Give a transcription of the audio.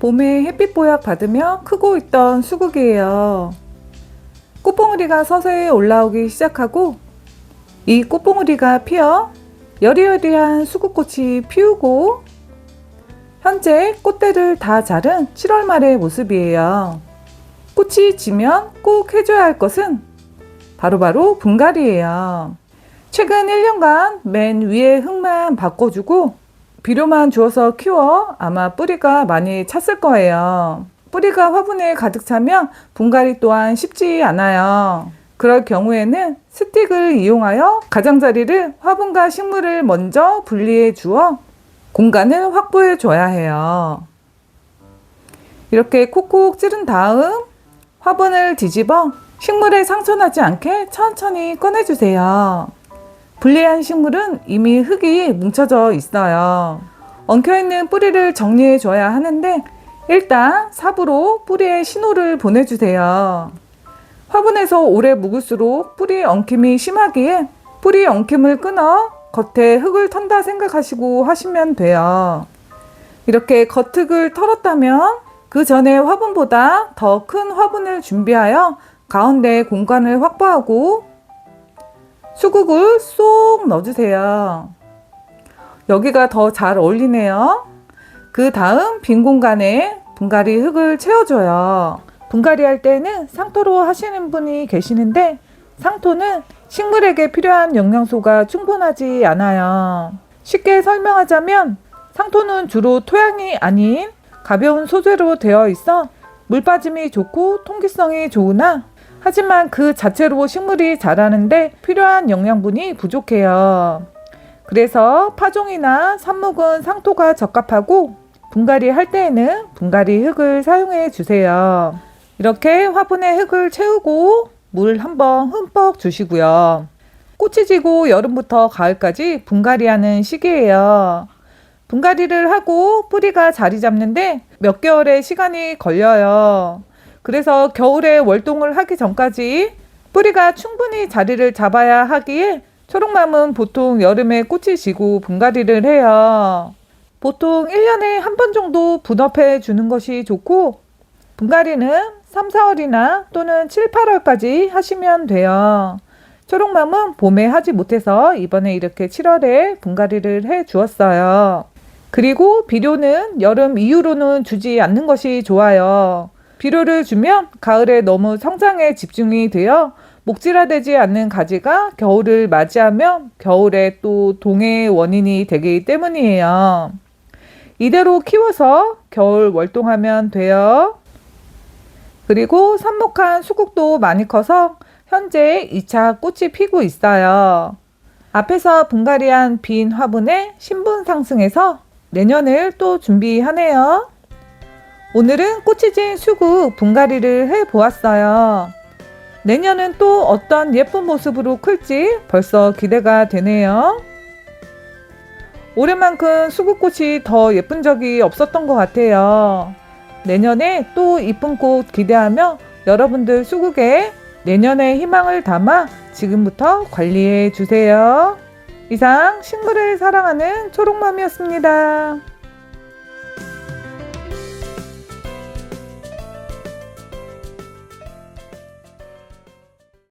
봄에 햇빛 보약 받으며 크고 있던 수국이에요. 꽃봉오리가 서서히 올라오기 시작하고 이 꽃봉오리가 피어 여리여리한 수국꽃이 피우고 현재 꽃대를 다 자른 7월 말의 모습이에요. 꽃이 지면 꼭 해줘야 할 것은 바로바로 분갈이에요. 최근 1년간 맨 위에 흙만 바꿔주고 비료만 주어서 키워 아마 뿌리가 많이 찼을 거예요. 뿌리가 화분에 가득 차면 분갈이 또한 쉽지 않아요. 그럴 경우에는 스틱을 이용하여 가장자리를 화분과 식물을 먼저 분리해 주어 공간을 확보해 줘야 해요. 이렇게 콕콕 찌른 다음 화분을 뒤집어 식물에 상처나지 않게 천천히 꺼내주세요. 분리한 식물은 이미 흙이 뭉쳐져 있어요. 엉켜있는 뿌리를 정리해 줘야 하는데 일단 삽으로 뿌리에 신호를 보내주세요. 화분에서 오래 묵을수록 뿌리 엉킴이 심하기에 뿌리 엉킴을 끊어 겉에 흙을 턴다 생각하시고 하시면 돼요. 이렇게 겉흙을 털었다면 그 전에 화분보다 더 큰 화분을 준비하여 가운데 공간을 확보하고 수국을 쏙 넣어주세요. 여기가 더 잘 어울리네요. 그 다음 빈 공간에 분갈이 흙을 채워줘요. 분갈이 할 때는 상토로 하시는 분이 계시는데 상토는 식물에게 필요한 영양소가 충분하지 않아요. 쉽게 설명하자면 상토는 주로 토양이 아닌 가벼운 소재로 되어 있어 물 빠짐이 좋고 통기성이 좋으나 하지만 그 자체로 식물이 자라는데 필요한 영양분이 부족해요. 그래서 파종이나 삽목은 상토가 적합하고 분갈이 할 때에는 분갈이 흙을 사용해 주세요. 이렇게 화분에 흙을 채우고 물 한번 흠뻑 주시고요. 꽃이 지고 여름부터 가을까지 분갈이하는 시기예요. 분갈이를 하고 뿌리가 자리 잡는데 몇 개월의 시간이 걸려요. 그래서 겨울에 월동을 하기 전까지 뿌리가 충분히 자리를 잡아야 하기에 초록맘은 보통 여름에 꽃이 지고 분갈이를 해요. 보통 1년에 한 번 정도 분업해 주는 것이 좋고 분갈이는 3, 4월이나 또는 7, 8월까지 하시면 돼요. 초록맘은 봄에 하지 못해서 이번에 이렇게 7월에 분갈이를 해 주었어요. 그리고 비료는 여름 이후로는 주지 않는 것이 좋아요. 비료를 주면 가을에 너무 성장에 집중이 되어 목질화되지 않는 가지가 겨울을 맞이하면 겨울에 또 동해의 원인이 되기 때문이에요. 이대로 키워서 겨울 월동하면 돼요. 그리고 삽목한 수국도 많이 커서 현재 2차 꽃이 피고 있어요. 앞에서 분갈이한 빈 화분에 신분 상승해서 내년을 또 준비하네요. 오늘은 꽃이 진 수국 분갈이를 해 보았어요. 내년은 또 어떤 예쁜 모습으로 클지 벌써 기대가 되네요. 올해만큼 수국꽃이 더 예쁜 적이 없었던 것 같아요. 내년에 또 이쁜 꽃 기대하며 여러분들 수국에 내년의 희망을 담아 지금부터 관리해 주세요. 이상 식물을 사랑하는 초록맘이었습니다.